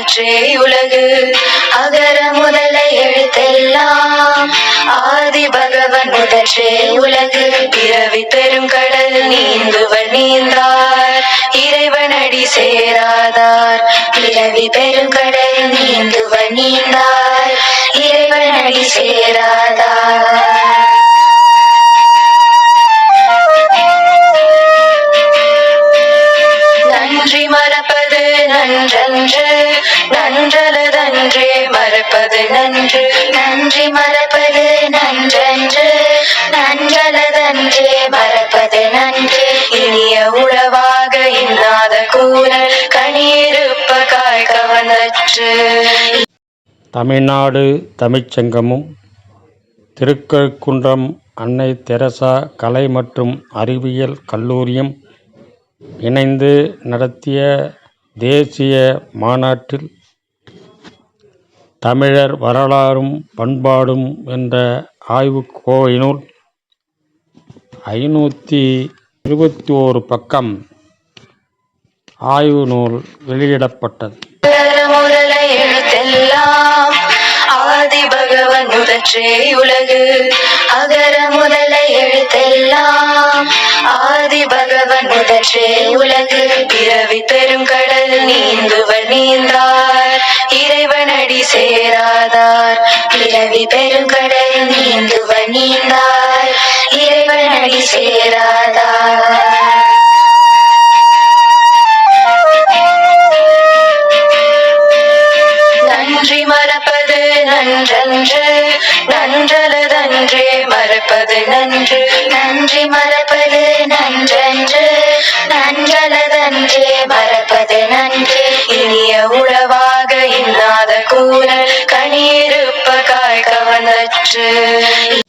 முதற்றே உலகு அகர முதல எழுத்தெல்லாம். ஆதி பகவன் முதற்றே உலகு பிறவி பெரும் கடல் நீந்துவர் நீந்தார். இறைவனடி சேராதார் பிறவி பெரும் கடல் நீந்துவர் நீந்தார். இறைவனடி சேராதார். நன்றி நன்றன்று நன்றலதன்றே மறப்பது நன்று. நன்றி மறப்பது நன்றன்று நன்றலதன்றே மறப்பது நன்று. இனிய உளவாக இன்னாத கூறல் கனியிருப்ப காய் கவனற்று. தமிழ்நாடு தமிழ்ச்சங்கமும் திருக்கழுக்குன்றம் அன்னை தெரசா கலை மற்றும் அறிவியல் கல்லூரியும் இணைந்து நடத்திய தேசிய மாநாட்டில் தமிழர் வரலாறும் பண்பாடும் என்ற ஆய்வுக்கோவையினுள் ஐநூற்றி இருபத்தி ஓரு பக்கம் ஆய்வு நூல் வெளியிடப்பட்டது. முதற்றே உலகு. அகர முதல எழுத்தெல்லாம் ஆதி பகவன் முதற்றே உலகு. பிறவி பெரு கடல் நீந்தார். இறைவனடி சேராதார். பிறவி பெரும் கடல் நீந்துவர் நீந்தார். இறைவனடி சேராதார். நன்றி மறப்பது நன்றன்று. நன்றலதன்றே மறப்பது நன்று. நன்றி இன்னாத